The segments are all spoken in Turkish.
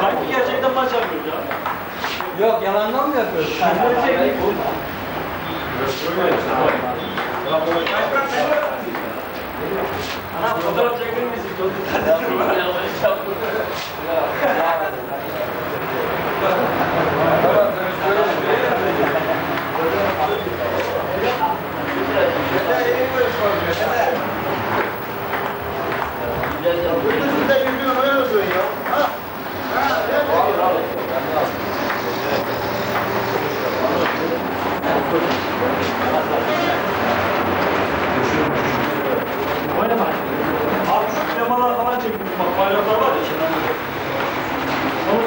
Sanki gerçekten maç yapıyoruz ya. Yok yalandan mı yapıyorsun? Anam fotoğraf çekilir misin? Çok Oynama.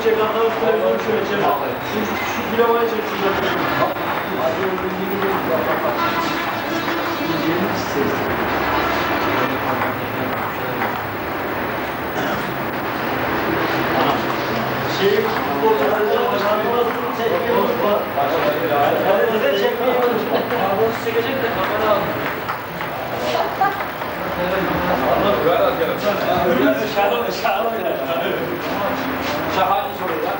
Çek anlar televizyon şöyle çek. Şu, şu plamayı çek şurada. Şey, futbol sahasında başarılı çekmiyor. Bize çekmiyor. Bunu çekecek de kamera al. Şahane, şahane. Şahane soru ya.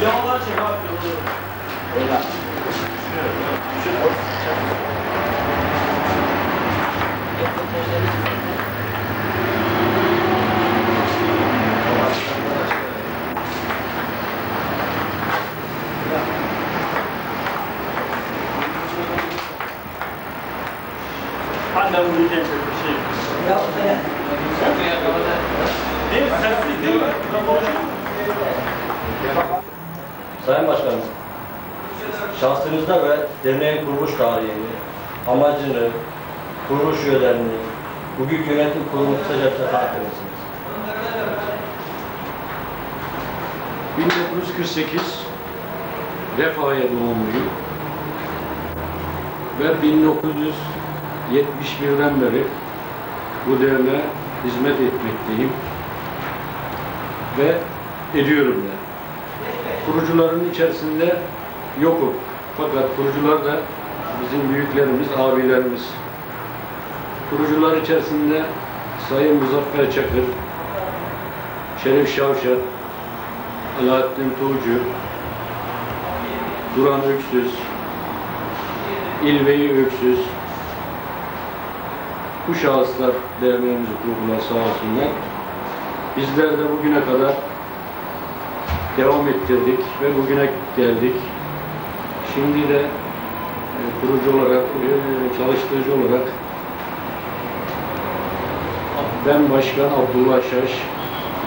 Plamalar çek abi. Annem bu diye bir şey. Ya ne? Değil mi? Sessiz değil mi? Ben konuşayım. Sayın Başkanım, şahsınızda ve derneğin kuruluş tarihini, amacını, kuruluş üyelerini, bugünkü yönetim kurulunu kısaca bize mısınız? 1948 Refah'ya doğumluyum. Ve 1971'den beri bu derneğe hizmet etmekteyim. Ve ediyorum da. Kurucuların içerisinde yokum. Fakat kurucular da bizim büyüklerimiz, abilerimiz. Kurucular içerisinde Sayın Muzaffer Çakır, Şerif Şavşat, Alaaddin Tuğcu, Duran Öksüz, İlveyi Öksüz, bu şahıslar derneğimizi kurdular sağ olsunlar. Bizler de bugüne kadar devam ettirdik ve bugüne geldik. Şimdi de e, kurucu olarak, e, çalıştırıcı olarak ben Başkan Abdullah Şaş,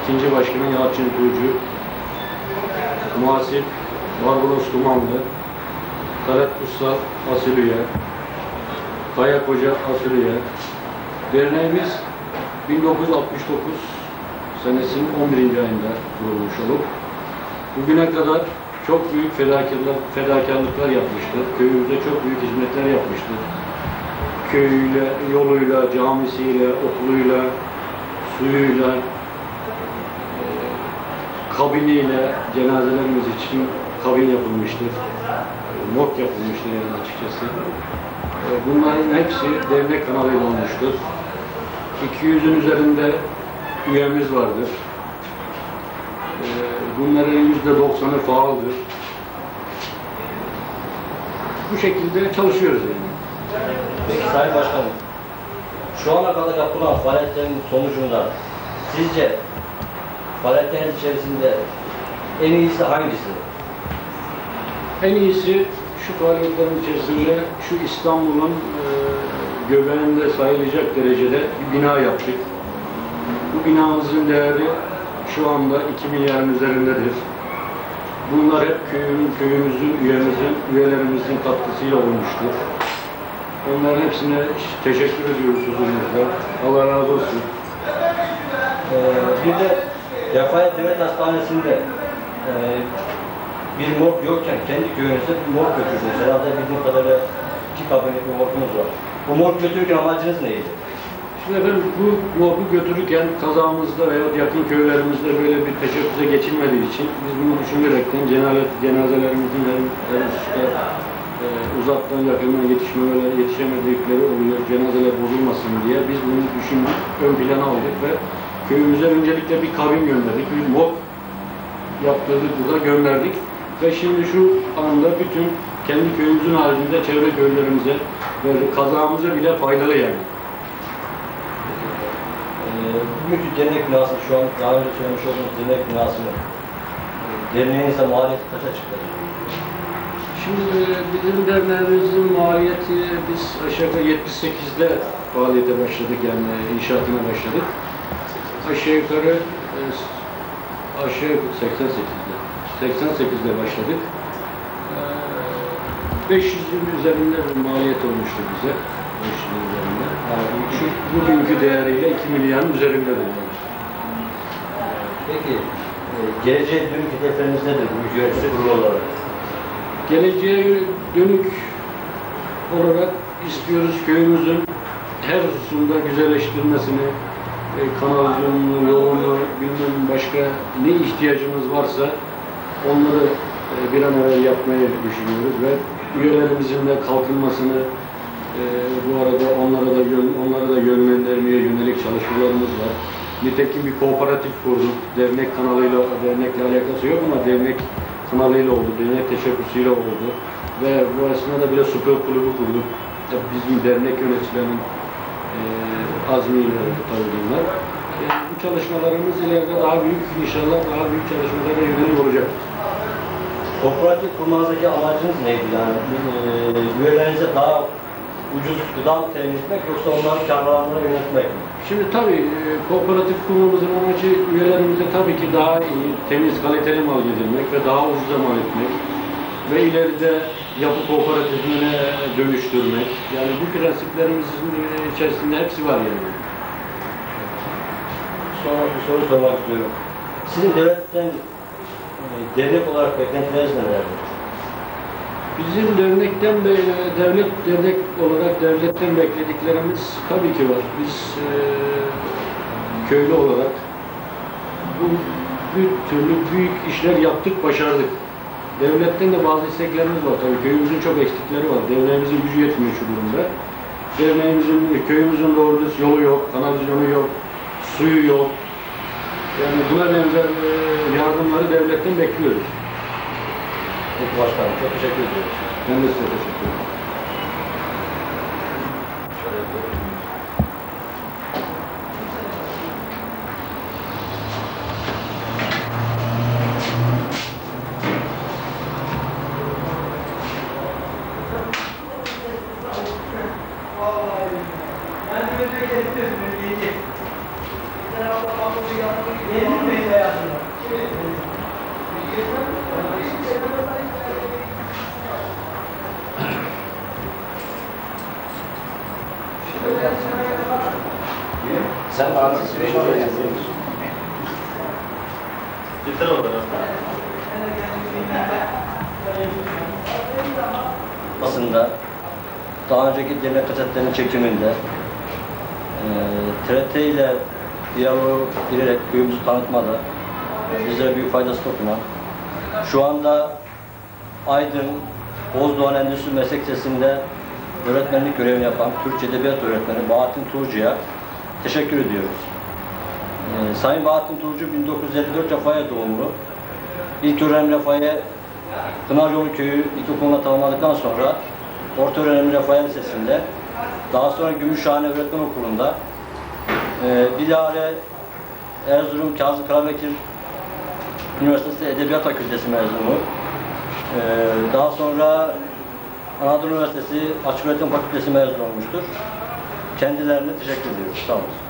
ikinci Başkanı Yalçın Tuğcu, Muhasip Barbaros Dumanlı, Talat Kutsal Asiliye, Kaya Koca Asiliye. Derneğimiz 1969 senesinin 11. ayında kurulmuş olup bugüne kadar çok büyük fedakarlıklar, fedakarlıklar yapmıştır. Köyümüzde çok büyük hizmetler yapmıştır. Köyüyle, yoluyla, camisiyle, okuluyla, suyuyla, kabiniyle cenazelerimiz için kabin yapılmıştır. Mok yapılmıştır yani açıkçası. E, Bunların hepsi dernek kanalıyla olmuştur. 200'ün üzerinde üyemiz vardır. E, Bunların %90'ı faaldir. Bu şekilde çalışıyoruz yani. Peki Sayın Başkanım, şu ana kadar yapılan faaliyetlerin sonucunda sizce faaliyetlerin içerisinde en iyisi hangisi? En iyisi şu faaliyetlerin içerisinde şu İstanbul'un e, göbeğinde sayılacak derecede bir bina yaptık. Binamızın değeri şu anda 2 milyarın üzerindedir. Bunlar hep köyün, köyümüzün, üyemizin, üyelerimizin katkısıyla olmuştur. Onların hepsine teşekkür ediyoruz huzurunuzda. Allah razı olsun. Ee, bir de Refahiyet Devlet Hastanesi'nde e, bir morg yokken kendi köyünüzde bir morg götürdünüz. Herhalde bildiğim kadarıyla iki kabinlik bir morgunuz var. Bu morg götürürken amacınız neydi? Şimdi efendim bu mobu götürürken kazamızda veya yakın köylerimizde böyle bir teşebbüse geçilmediği için biz bunu düşünerekten cenaze, cenazelerimizin her, her usta e, uzaktan yakından yetişmemeler, yetişemedikleri oluyor, cenazeler bozulmasın diye biz bunu düşündük, ön plana aldık ve köyümüze öncelikle bir kavim gönderdik, bir mob yaptırdık burada gönderdik ve şimdi şu anda bütün kendi köyümüzün haricinde çevre köylerimize ve kazamıza bile faydalı yani. Bugünkü dernek binası şu an daha önce söylemiş olduğumuz dernek binasını e, derneğin ise maliyeti kaça çıktı? Şimdi e, bizim derneğimizin maliyeti biz aşağı yukarı 78'de faaliyete başladık yani inşaatına başladık. Aşağı yukarı e, aşağı yukarı 88'de 88'de başladık. E, 500'ün üzerinde bir maliyet olmuştu bize. 500'ün üzerinde. Yani şu bugünkü değeriyle 2 milyarın üzerindedir. Peki, e, geleceğe dönük hedefleriniz nedir bu yönetim kurulu olarak? Geleceğe dönük olarak istiyoruz köyümüzün her hususunda güzelleştirilmesini, e, kanalizasyonunu, yolunu, bilmem başka ne ihtiyacımız varsa onları e, bir an evvel yapmayı düşünüyoruz ve üyelerimizin de kalkınmasını e, bu arada onlara da onlara da yönlendirmeye yönelik çalışmalarımız var. Nitekim bir kooperatif kurduk. Dernek kanalıyla, dernekle alakası yok ama dernek kanalıyla oldu, dernek teşebbüsüyle oldu. Ve bu esnada bile spor kulübü kurduk. Tabii bizim dernek yöneticilerinin e, azmiyle oldu tabii bunlar. E, bu çalışmalarımız ileride daha büyük, inşallah daha büyük çalışmalara yönelik olacak. Kooperatif kurmanızdaki amacınız neydi yani? E, daha ucuz gıda temin etmek yoksa onların karlarını yönetmek mi? Şimdi tabii e, kooperatif kurmamızın amacı üyelerimize tabii ki daha iyi, temiz, kaliteli mal yedirmek ve daha ucuza mal etmek ve ileride yapı kooperatifine dönüştürmek. Yani bu prensiplerimizin e, içerisinde hepsi var yani. Sonra bir soru sormak istiyorum. Sizin devletten e, dernek olarak beklentileriniz nelerdir? Bizim dernekten devlet dernek olarak devletten beklediklerimiz tabii ki var. Biz e, köylü olarak bu bir türlü büyük işler yaptık, başardık. Devletten de bazı isteklerimiz var tabii. Köyümüzün çok eksikleri var. Derneğimizin gücü yetmiyor şu durumda. Derneğimizin, köyümüzün doğru yolu yok, kanalizasyonu yok, suyu yok. Yani buna benzer e, yardımları devletten bekliyoruz. Peki başkanım çok teşekkür ediyoruz. Ben de size teşekkür ederim. Basında daha önceki dernek kasetlerinin çekiminde e, TRT ile diyaloğu girerek köyümüzü tanıtmada bizlere büyük faydası dokunan şu anda Aydın Bozdoğan Endüstri Meslek Lisesi'nde öğretmenlik görevini yapan Türkçe Edebiyat Öğretmeni Bahattin Turcu'ya teşekkür ediyoruz. E, Sayın Bahattin Turcu 1954 Rafael doğumlu. İlk öğrenim Rafael Pınaryolu Köyü İlkokulu'na tamamladıktan sonra Orta Öğrenim Rafael Lisesi'nde daha sonra Gümüşhane Öğretmen Okulu'nda e, bilahare Erzurum Kazım Karabekir Üniversitesi Edebiyat Fakültesi mezunu. E, daha sonra Anadolu Üniversitesi Açık Öğretim Fakültesi mezunu olmuştur. Kendilerine teşekkür ediyoruz. Sağ olun.